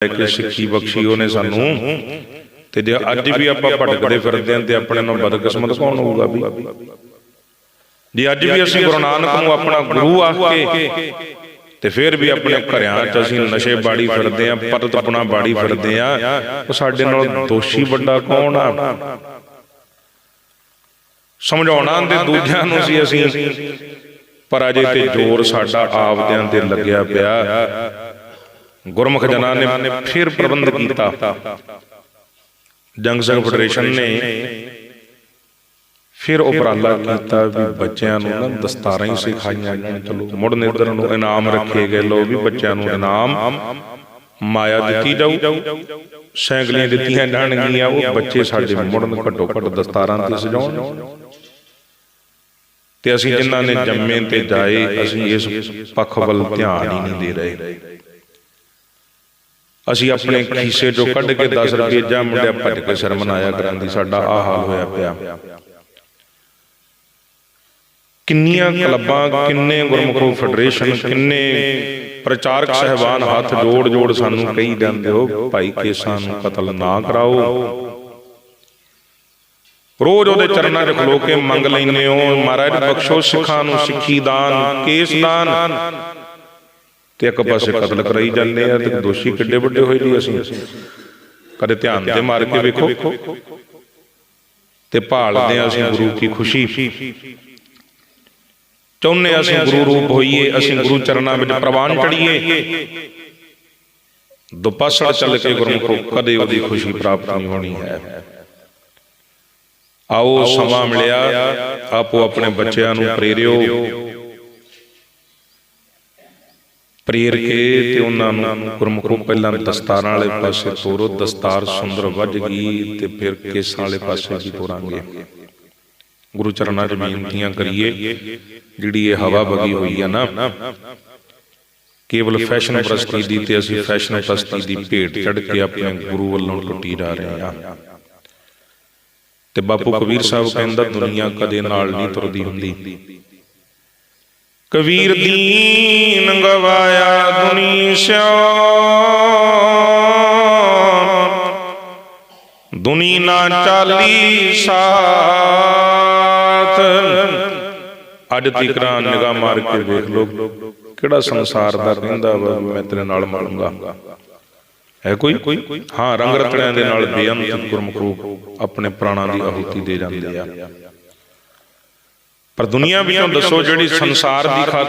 ਕਿ ਸਿੱਖੀ ਬਖਸ਼ੀ ਉਹਨੇ ਸਾਨੂੰ। ਤੇ ਜੇ ਅੱਜ ਵੀ ਆਪਾਂ ਭਟਕਦੇ ਫਿਰਦੇ ਆਂ ਤੇ ਆਪਣੇ ਨਾਲ ਬਦਕਿਸਮਤ ਕੌਣ ਹੋਊਗਾ ਵੀ? ਜੇ ਅੱਜ ਵੀ ਅਸੀਂ ਗੁਰੂ ਨਾਨਕ ਨੂੰ ਆਪਣਾ ਗੁਰੂ ਆਖ ਕੇ ਤੇ ਫਿਰ ਵੀ ਆਪਣੇ ਘਰਿਆਂ 'ਚ ਅਸੀਂ ਨਸ਼ੇ ਬਾੜੀ ਫਿਰਦੇ ਆਂ ਪਤਤ ਆਪਣਾ ਬਾੜੀ ਫਿਰਦੇ ਆਂ ਉਹ ਸਾਡੇ ਨਾਲ ਦੋਸ਼ੀ ਵੱਡਾ ਕੌਣ ਆ? ਸਮਝਾਉਣਾ ਤੇ ਦੂਜਿਆਂ ਨੂੰ ਸੀ ਅਸੀਂ। ਪਰ ਅਜੇ ਤੇ ਜ਼ੋਰ ਸਾਡਾ ਆਪਦਿਆਂ ਤੇ ਲੱਗਿਆ ਪਿਆ। ਗੁਰਮੁਖ ਜਨਾਂ ਨੇ ਫਿਰ ਪ੍ਰਬੰਧ ਕੀਤਾ। ਜੰਗ ਸੰਘ ਫੈਡਰੇਸ਼ਨ ਨੇ ਫਿਰ ਉਪਰਾਲਾ ਕੀਤਾ ਵੀ ਬੱਚਿਆਂ ਨੂੰ ਨਾ ਦਸਤਾਰਾਂ ਹੀ ਸਿਖਾਈਆਂ ਜਾਣ ਚਲੋ ਮੁੜ ਨਿਦਰ ਨੂੰ ਇਨਾਮ ਰੱਖੇ ਗਏ। ਲੋ ਵੀ ਬੱਚਿਆਂ ਨੂੰ ਇਨਾਮ ਮਾਇਆ ਦਿੱਤੀ ਜਾਊ। ਸੈਂਕਲੀਆਂ ਦਿੱਤੀਆਂ ਜਾਣਗੀਆਂ ਉਹ ਬੱਚੇ ਸਾਡੇ ਮੁੜਨ ਘੱਟੋ ਘੱਟ ਦਸਤਾਰਾਂ ਤੇ ਸਜਾਉਣ। ਤੇ ਅਸੀਂ ਜਿਨ੍ਹਾਂ ਨੇ ਜੰਮੇ ਤੇ ਜਾਏ ਅਸੀਂ ਇਸ ਪੱਖ ਵੱਲ ਧਿਆਨ ਹੀ ਨਹੀਂ ਦੇ ਰਹੇ। ਅਸੀਂ ਆਪਣੇ ਖੀਸੇ ਚੋਂ ਕੱਢ ਕੇ 10 ਰੁਪਏ ਜਾਂ ਮੁੰਡਿਆ ਭੱਜ ਕੇ ਸਿਰ ਮਨਾਇਆ ਕਰਾਂਦੀ ਸਾਡਾ ਆ ਹਾਲ ਹੋਇਆ ਪਿਆ। ਕਿੰਨੀਆਂ ਕਲੱਬਾਂ ਕਿੰਨੇ ਗੁਰਮੁਖੋ ਫੈਡਰੇਸ਼ਨ ਕਿੰਨੇ ਪ੍ਰਚਾਰਕ ਸਹਿਬਾਨ ਹੱਥ ਜੋੜ ਜੋੜ ਸਾਨੂੰ ਕਹੀ ਜਾਂਦੇ ਹੋ ਭਾਈ ਕੇਸਾਂ ਨੂੰ ਕਤਲ ਨਾ ਕਰਾਓ। ਰੋਜ਼ ਉਹਦੇ ਚਰਨਾਂ 'ਚ ਖਲੋ ਕੇ ਮੰਗ ਲੈਨੇ ਹੋ ਮਹਾਰਾਜ ਬਖਸ਼ੋ ਸਿੱਖਾਂ ਨੂੰ ਸਿੱਖੀ ਦਾਨ ਕੇਸ ਦਾਨ। ਤੇ ਇੱਕ ਪਾਸੇ ਕਤਲ ਕਰਾਈ ਜਾਂਦੇ ਆ ਤੇ ਦੋਸ਼ੀ ਕਿੱਡੇ ਵੱਡੇ ਹੋਏ ਜੀ ਅਸੀਂ। ਕਦੇ ਧਿਆਨ ਤੇ ਮਾਰ ਕੇ ਵੇਖੋ। ਤੇ ਭਾਲਦੇ ਆ ਅਸੀਂ ਗੁਰੂ ਕੀ ਖੁਸ਼ੀ। ਚਾਹੁੰਦੇ ਅਸੀਂ ਗੁਰੂ ਰੂਪ ਹੋਈਏ ਅਸੀਂ ਗੁਰੂ ਚਰਨਾਂ ਵਿੱਚ ਪ੍ਰਵਾਨ ਚੜੀਏ ਦੁਪਾਸੜ ਚੱਲ ਕੇ ਗੁਰਮੁਖੋ ਕਦੇ ਉਹਦੀ ਖੁਸ਼ੀ ਪ੍ਰਾਪਤ ਨਹੀਂ ਹੋਣੀ ਹੈ। ਆਓ ਸਮਾਂ ਮਿਲਿਆ ਆਪੋ ਆਪਣੇ ਬੱਚਿਆਂ ਨੂੰ ਪ੍ਰੇਰਿਓ। ਪ੍ਰੇਰ ਕੇ ਤੇ ਉਹਨਾਂ ਨੂੰ ਗੁਰਮੁਖੋ ਪਹਿਲਾਂ ਦਸਤਾਰਾਂ ਵਾਲੇ ਪਾਸੇ ਤੋਰੋ ਦਸਤਾਰ ਸੁੰਦਰ ਵੱਜ ਗਈ ਤੇ ਫਿਰ ਕੇਸਾਂ ਵਾਲੇ ਪਾਸੇ ਵੀ ਤੋਰਾਂਗੇ। ਗੁਰੂ ਚਰਨਾਂ 'ਚ ਬੇਨਤੀਆਂ ਕਰੀਏ ਜਿਹੜੀ ਇਹ ਹਵਾ ਵਗੀ ਹੋਈ ਆ ਨਾ ਕੇਵਲ ਫੈਸ਼ਨ ਪ੍ਰਸਤੀ ਦੀ ਤੇ ਅਸੀਂ ਫੈਸ਼ਨ ਪ੍ਰਸਤੀ ਦੀ ਭੇਟ ਚੜ ਕੇ ਆਪਣੇ ਗੁਰੂ ਵੱਲੋਂ ਟੁੱਟੀ ਜਾ ਰਹੇ ਆ। ਤੇ ਬਾਪੂ ਕਬੀਰ ਸਾਹਿਬ ਕਹਿੰਦਾ ਦੁਨੀਆ ਕਦੇ ਨਾਲ ਨਹੀਂ ਤੁਰਦੀ ਹੁੰਦੀ। ਕਬੀਰ ਦੀਨ ਗਵਾਇਆ ਦੁਨੀ ਸਿਓ ਦੁਨੀ ਨਾ ਚਾਲੀ ਸਾਥ। ਅੱਜ ਤੀਕਰਾਂ ਨਿਗਾਹ ਮਾਰ ਕੇ ਵੇਖ ਲੋ ਕਿਹੜਾ ਸੰਸਾਰ ਦਾ ਰਹਿੰਦਾ ਵਾ ਮੈਂ ਤੇਰੇ ਨਾਲ ਮਲੂੰਗਾ ਹੈ ਕੋਈ? ਹਾਂ, ਰੰਗ ਰਤੜਿਆਂ ਦੇ ਨਾਲ ਬੇਅੰਤ ਗੁਰਮੁਖਰੂ ਆਪਣੇ ਪ੍ਰਾਣਾਂ ਦੀ ਆਹੂਤੀ ਦੇ ਜਾਂਦੇ ਆ। ਪਰ ਦੁਨੀਆ ਵਿੱਚੋਂ ਦੱਸੋ ਜਿਹੜੀ ਸੰਸਾਰ ਦੀ ਖਾਤਰ